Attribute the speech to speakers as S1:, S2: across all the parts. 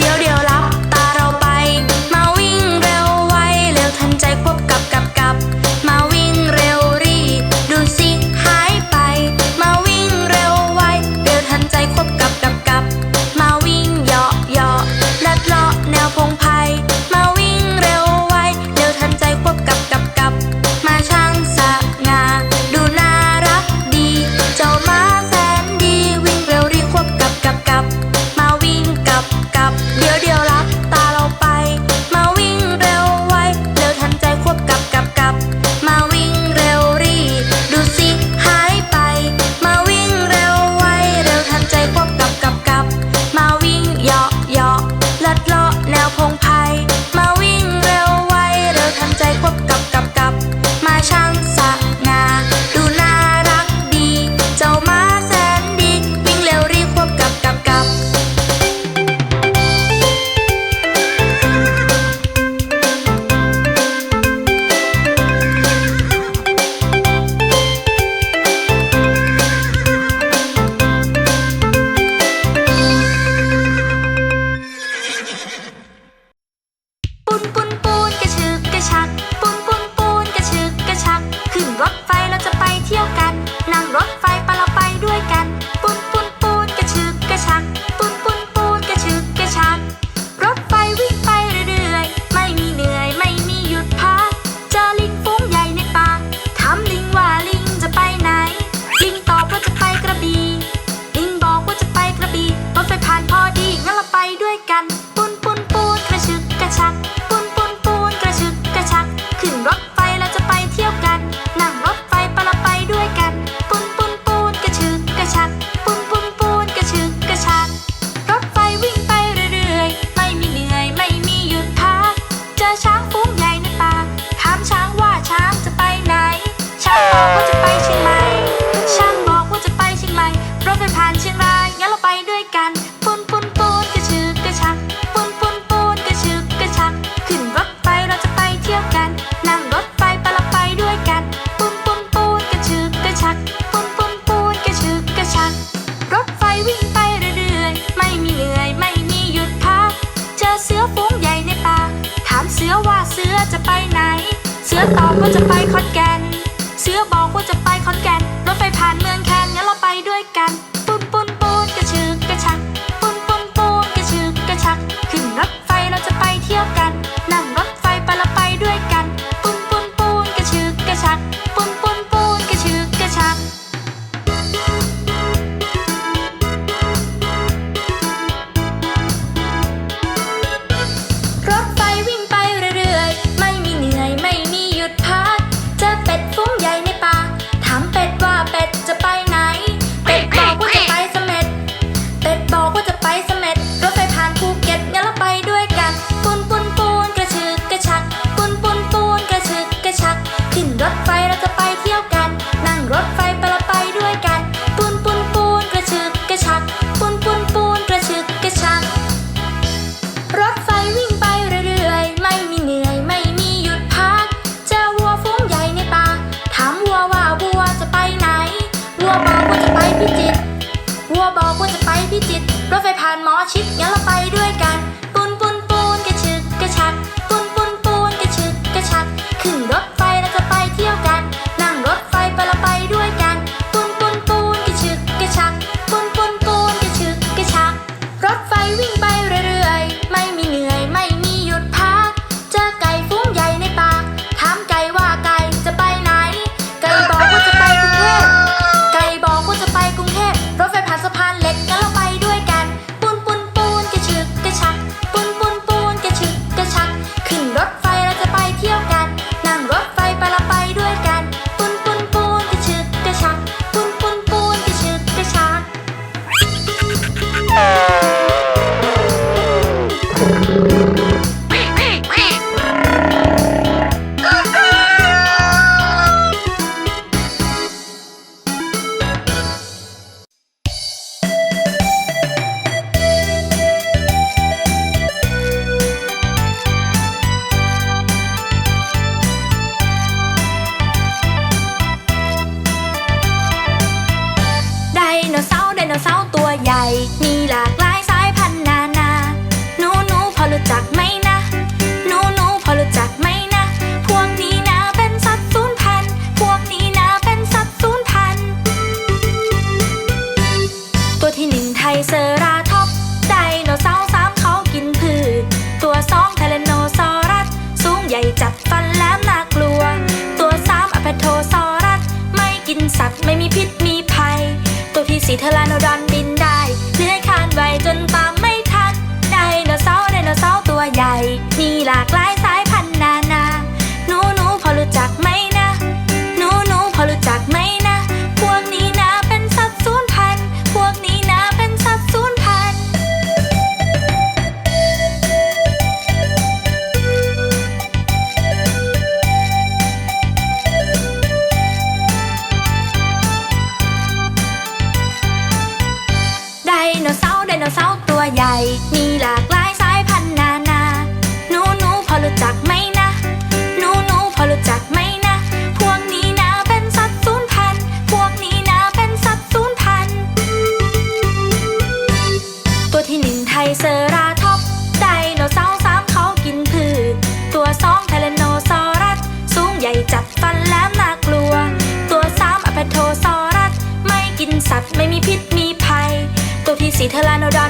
S1: 聊聊啦 ขอนแก่นเสือบอกว่าจะไปขอนแก่นรถไฟผ่านเมืองแคนงั้นเราไปด้วยกัน ชิดงั้นเราไปด้วย ที่หนึ่งไทยเซราท็อปไดโนเสาร์สามเขากินพืช ตัวสองเทเลโนซอรัส สูงใหญ่จับฟันแหลมน่ากลัว ตัวสามอพโทซอรัส ไม่กินสัตว์ไม่มีพิษมีภัย ตัวที่สี่เทลานโนดอนบินได้เลื้อยคานไวจนตามไม่ทันไดโนเสาร์ไดโนเสาร์ตัวใหญ่มีหลากหลาย ไทเซราท็อปไดโนเสาร์สามเขากินพืช ตัวสองเทเลโนซอรัส สูงใหญ่จัดฟันแหลมน่ากลัว ตัวสามอพาโทซอรัส ไม่กินสัตว์ไม่มีพิษมีภัย ตัวที่สี่เทอรานโดอน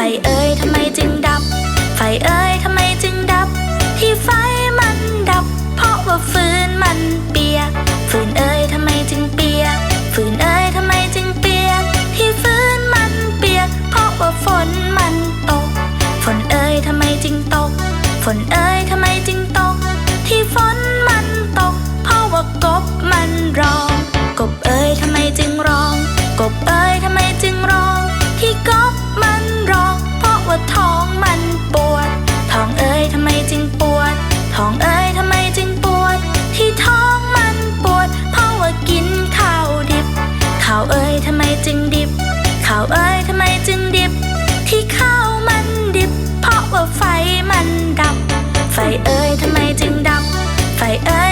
S1: ไฟเอ้ยทำไมจึงดับ ไฟเอ้ย I ever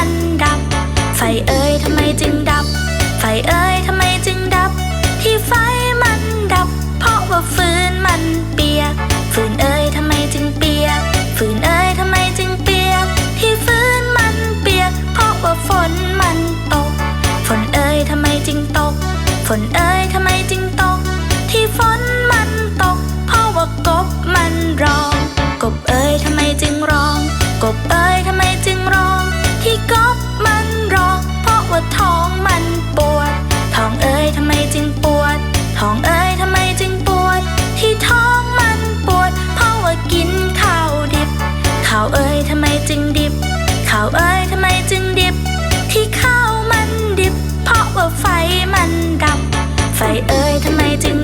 S1: ันดับ ไฟเอ่ยทำไมจึงดับ ไฟเอ่ยทำไมจึงดับ ที่ไฟมันดับ เพราะว่าฟืนมันเปียก ฟืนเอ่ยทำไมจึงเปียก ฟืนเอ่ยทำไมจึงเปียก ที่ฟืนมันเปียก เพราะว่าฝนมันตก ฝนเอ่ยทำไมจึงตก ฝนเอ่ยทำไมจึงตก ที่ฝนมันตก เพราะว่ากบมันร้อง กบเอ่ยทำไมจึงร้อง กบเอ่ยทำไมจึง ที่ก๊อฟมันร้อง เพราะว่าท้องมันปวด ท้องเอ้ยทำไมจึงปวด ท้องเอ้ยทำไมจึงปวด ที่ท้องมันปวด เพราะว่ากินข้าวดิบ ข้าวเอ้ยทำไมจึงดิบ ข้าวเอ้ยทำไมจึงดิบ ที่ข้าวมันดิบ เพราะว่าไฟมันดับ ไฟเอ้ยทำไมจึง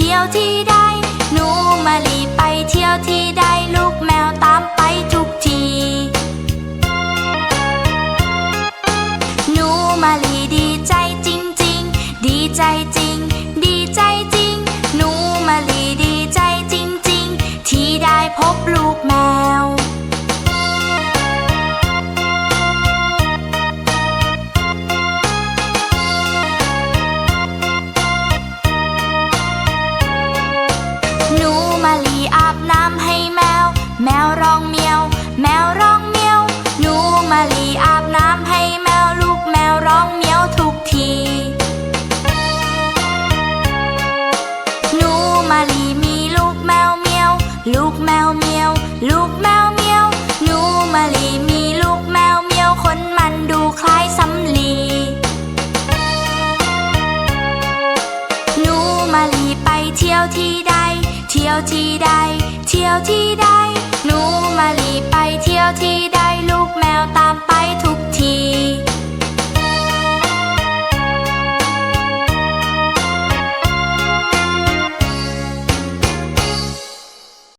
S1: ที่ยวที่ใดหนูมาลีไปเที่ยวที่ใดลูกแมวตามไปทุก ลูกแมวเมียว หนูมาลีมีลูกแมวเมียวขนมันดูคล้ายสำลี หนูมาลีไปเที่ยวที่ใด เที่ยวที่ใด เที่ยวที่ใด หนูมาลีไปเที่ยวที่ใด ลูกแมวตามไปทุก